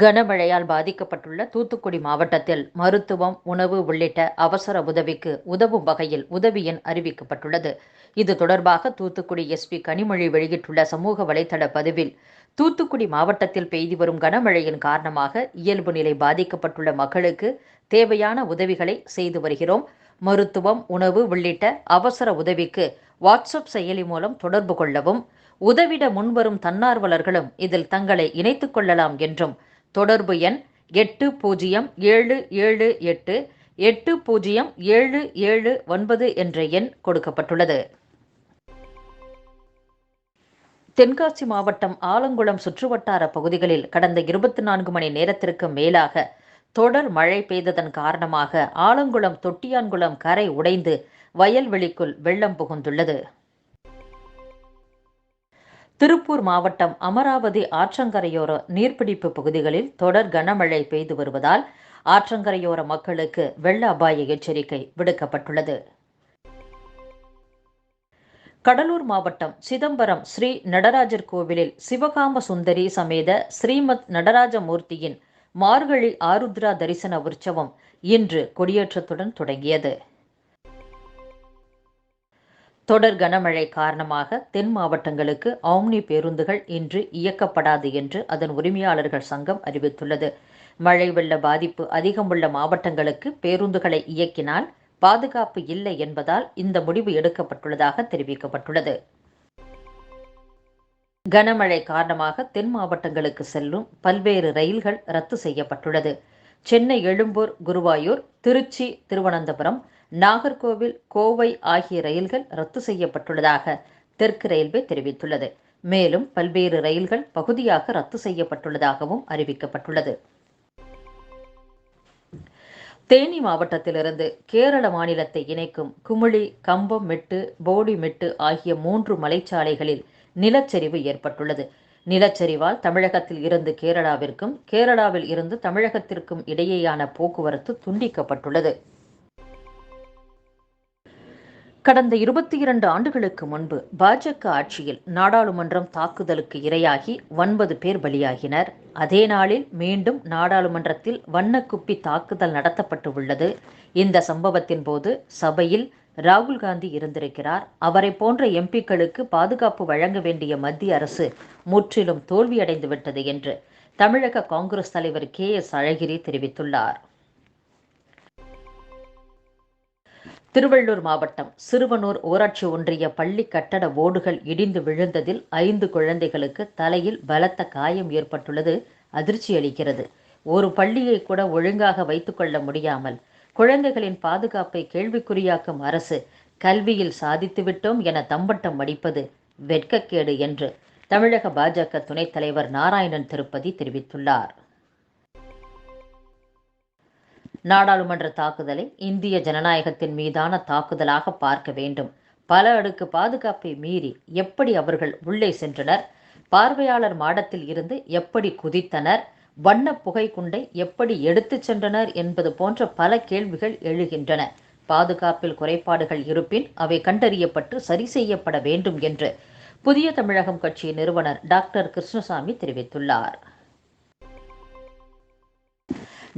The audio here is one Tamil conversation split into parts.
கனமழையால் பாதிக்கப்பட்டுள்ள தூத்துக்குடி மாவட்டத்தில் மருத்துவம் உணவு உள்ளிட்ட அவசர உதவிக்கு உதவும் வகையில் உதவி எண் அறிவிக்கப்பட்டுள்ளது. இது தொடர்பாக தூத்துக்குடி எஸ்பி கனிமொழி வெளியிட்டுள்ள சமூக வலைதள பதிவில் தூத்துக்குடி மாவட்டத்தில் பெய்து வரும் கனமழையின் காரணமாக இயல்பு நிலை பாதிக்கப்பட்டுள்ள மக்களுக்கு தேவையான உதவிகளை செய்து வருகிறோம். மருத்துவம் உணவு உள்ளிட்ட அவசர உதவிக்கு வாட்ஸ்அப் செயலி மூலம் தொடர்பு கொள்ளவும் உதவிட முன்வரும் தன்னார்வலர்களும் இதில் தங்களை இணைத்துக் கொள்ளலாம் என்றும் தொடர்பு எண் எட்டு பூஜ்ஜியம் ஏழு ஏழு எட்டு எட்டு பூஜ்ஜியம் ஏழு ஏழு ஒன்பது என்ற எண் கொடுக்கப்பட்டுள்ளது. தென்காசி மாவட்டம் ஆலங்குளம் சுற்றுவட்டார பகுதிகளில் கடந்த இருபத்தி நான்கு மணி நேரத்திற்கு மேலாக தொடர் மழை பெய்ததன் காரணமாக ஆலங்குளம் தொட்டியான்குளம் கரை உடைந்து வயல்வெளிக்குள் வெள்ளம் புகுந்துள்ளது. திருப்பூர் மாவட்டம் அமராவதி ஆற்றங்கரையோர நீர்பிடிப்பு பகுதிகளில் தொடர் கனமழை பெய்து வருவதால் ஆற்றங்கரையோர மக்களுக்கு வெள்ள அபாய எச்சரிக்கை விடுக்கப்பட்டுள்ளது. கடலூர் மாவட்டம் சிதம்பரம் ஸ்ரீ நடராஜர் கோவிலில் சிவகாம சுந்தரி சமேத ஸ்ரீமத் நடராஜமூர்த்தியின் மார்கழி ஆருத்ரா தரிசன உற்சவம் இன்று கொடியேற்றத்துடன் தொடங்கியது. தொடர் கனமழை காரணமாக தென் மாவட்டங்களுக்கு ஆம்னி பேருந்துகள் இன்று இயக்கப்படாது என்று அதன் உரிமையாளர்கள் சங்கம் அறிவித்துள்ளது. மழை வெள்ள பாதிப்பு அதிகம் உள்ள மாவட்டங்களுக்கு பேருந்துகளை இயக்கினால் பாதுகாப்பு இல்லை என்பதால் இந்த முடிவு எடுக்கப்பட்டுள்ளதாக தெரிவிக்கப்பட்டுள்ளது. கனமழை காரணமாக தென் மாவட்டங்களுக்கு செல்லும் பல்வேறு ரயில்கள் ரத்து செய்யப்பட்டுள்ளது. சென்னை எழும்பூர் குருவாயூர் திருச்சி திருவனந்தபுரம் நாகர்கோவில் கோவை ஆகிய ரயில்கள் ரத்து செய்யப்பட்டுள்ளதாக தெற்கு ரயில்வே தெரிவித்துள்ளது. மேலும் பல்வேறு ரயில்கள் பகுதியாக ரத்து செய்யப்பட்டுள்ளதாகவும் அறிவிக்கப்பட்டுள்ளது. தேனி மாவட்டத்திலிருந்து கேரள மாநிலத்தை இணைக்கும் குமிழி கம்பம் மெட்டு போடி மெட்டு ஆகிய மூன்று மலைச்சாலைகளில் நிலச்சரிவு ஏற்பட்டுள்ளது. நிலச்சரிவால் தமிழகத்தில் இருந்து கேரளாவிற்கும் கேரளாவில் இருந்து தமிழகத்திற்கும் இடையேயான போக்குவரத்து துண்டிக்கப்பட்டுள்ளது. கடந்த இருபத்தி இரண்டு ஆண்டுகளுக்கு முன்பு பாஜக ஆட்சியில் நாடாளுமன்றம் தாக்குதலுக்கு இரையாகி ஒன்பது பேர் பலியாகினர். அதே நாளில் மீண்டும் நாடாளுமன்றத்தில் வண்ணக்குப்பி தாக்குதல் நடத்தப்பட்டு உள்ளது. இந்த சம்பவத்தின் போது சபையில் ராகுல் காந்தி இருந்திருக்கிறார். அவரை போன்ற எம்பிக்களுக்கு பாதுகாப்பு வழங்க வேண்டிய மத்திய அரசு முற்றிலும் தோல்வியடைந்து விட்டது என்று தமிழக காங்கிரஸ் தலைவர் கே எஸ் அழகிரி தெரிவித்துள்ளார். திருவள்ளூர் மாவட்டம் சிறுவனூர் ஊராட்சி ஒன்றிய பள்ளி கட்டட ஓடுகள் இடிந்து விழுந்ததில் ஐந்து குழந்தைகளுக்கு தலையில் பலத்த காயம் ஏற்பட்டுள்ளது அதிர்ச்சி அளிக்கிறது. ஒரு பள்ளியை கூட ஒழுங்காக வைத்துக்கொள்ள முடியாமல் குழந்தைகளின் பாதுகாப்பை கேள்விக்குறியாக்கும் அரசு கல்வியில் சாதித்துவிட்டோம் என தம்பட்டம் அடிப்பது வெட்கக்கேடு என்று தமிழக பாஜக துணைத் தலைவர் நாராயணன் திருப்பதி தெரிவித்துள்ளார். நாடாளுமன்ற தாக்குதலை இந்திய ஜனநாயகத்தின் மீதான தாக்குதலாக பார்க்க வேண்டும். பல அடுக்கு பாதுகாப்பை மீறி எப்படி அவர்கள் உள்ளே சென்றனர்? பார்வையாளர் மாடத்தில் இருந்து எப்படி குதித்தனர்? வண்ண புகை குண்டை எப்படி எடுத்துச் சென்றனர் என்பது போன்ற பல கேள்விகள் எழுகின்றன. பாதுகாப்பில் குறைபாடுகள் இருப்பின் அவை கண்டறியப்பட்டு சரி செய்யப்பட வேண்டும் என்று புதிய தமிழகம் கட்சி நிறுவனர் டாக்டர் கிருஷ்ணசாமி தெரிவித்துள்ளார்.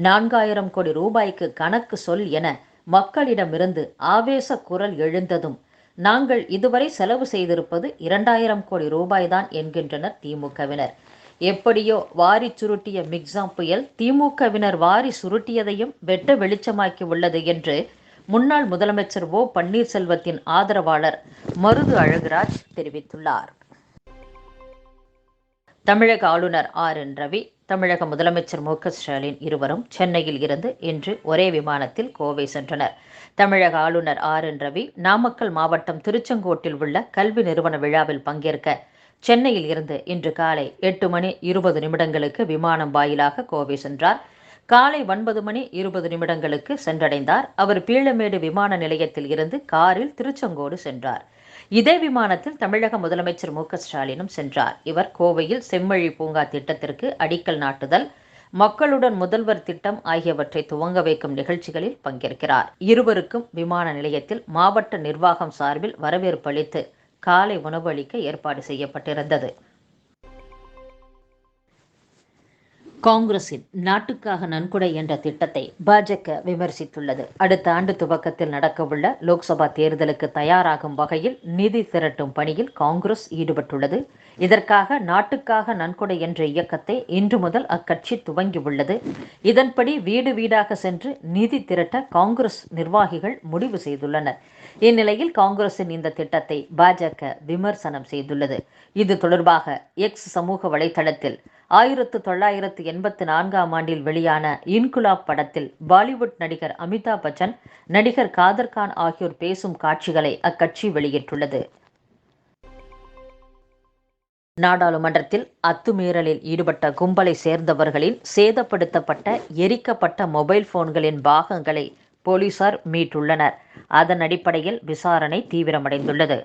நான்காயிரம் கோடி ரூபாய்க்கு கணக்கு சொல் என மக்களிடமிருந்து ஆவேச குரல் எழுந்ததும் நாங்கள் இதுவரை செலவு செய்திருப்பது இரண்டாயிரம் கோடி ரூபாய்தான் என்கின்றனர் திமுகவினர். எப்படியோ வாரி சுருட்டிய மிக்ஸாம் புயல் திமுகவினர் வாரி சுருட்டியதையும் வெட்ட வெளிச்சமாக்கி உள்ளது என்று முன்னாள் முதலமைச்சர் ஓ. பன்னீர்செல்வத்தின் ஆதரவாளர் மருது அழகுராஜ் தெரிவித்துள்ளார். தமிழக ஆளுநர் ஆர். என். ரவி தமிழக முதலமைச்சர் மு ஸ்டாலின் இருவரும் சென்னையில் இருந்து இன்று ஒரே விமானத்தில் கோவை சென்றனர். தமிழக ஆளுநர் ஆர் என் ரவி நாமக்கல் மாவட்டம் திருச்செங்கோட்டில் உள்ள கல்வி நிறுவன விழாவில் பங்கேற்க சென்னையில் இருந்து இன்று காலை எட்டு மணி இருபது நிமிடங்களுக்கு விமானம் வாயிலாக கோவை சென்றார். காலை ஒன்பது மணி இருபது நிமிடங்களுக்கு சென்றடைந்தார். அவர் பீளமேடு விமான நிலையத்தில் இருந்து காரில் திருச்செங்கோடு சென்றார். இதே விமானத்தில் தமிழக முதலமைச்சர் மு ஸ்டாலினும் சென்றார். இவர் கோவையில் செம்மொழி பூங்கா திட்டத்திற்கு அடிக்கல் நாட்டுதல் மக்களுடன் முதல்வர் திட்டம் ஆகியவற்றை துவங்க வைக்கும் நிகழ்ச்சிகளில் பங்கேற்கிறார். இருவருக்கும் விமான நிலையத்தில் மாவட்ட நிர்வாகம் சார்பில் வரவேற்பு அளித்து காலை உணவு அளிக்க ஏற்பாடு செய்யப்பட்டிருந்தது. காங்கிரசின் நாட்டுக்காக நன்கொடை என்ற திட்டத்தை பாஜக விமர்சித்துள்ளது. அடுத்த ஆண்டு துவக்கத்தில் நடக்கவுள்ள லோக்சபா தேர்தலுக்கு தயாராகும் வகையில் நிதி திரட்டும் பணியில் காங்கிரஸ் ஈடுபட்டுள்ளது. இதற்காக நாட்டுக்காக நன்கொடை என்ற இயக்கத்தை இன்று முதல் அக்கட்சி துவங்கியுள்ளது. இதன்படி வீடு வீடாக சென்று நிதி திரட்ட காங்கிரஸ் நிர்வாகிகள் முடிவு செய்துள்ளனர். இந்நிலையில் காங்கிரசின் இந்த திட்டத்தை பாஜக விமர்சனம் செய்துள்ளது. இது தொடர்பாக எக்ஸ் சமூக வலைதளத்தில் ஆயிரத்து தொள்ளாயிரத்து எண்பத்து நான்காம் ஆண்டில் வெளியான இன்குலாப் படத்தில் பாலிவுட் நடிகர் அமிதாப் பச்சன் நடிகர் காதர் கான் ஆகியோர் பேசும் காட்சிகளை அக்கட்சி வெளியிட்டுள்ளது. நாடாளுமன்றத்தில் அத்துமீறலில் ஈடுபட்ட கும்பலை சேர்ந்தவர்களின் சேதப்படுத்தப்பட்ட எரிக்கப்பட்ட மொபைல் போன்களின் பாகங்களை போலீசார் மீட்டுள்ளனர். அதன் அடிப்படையில் விசாரணை தீவிரமடைந்துள்ளது.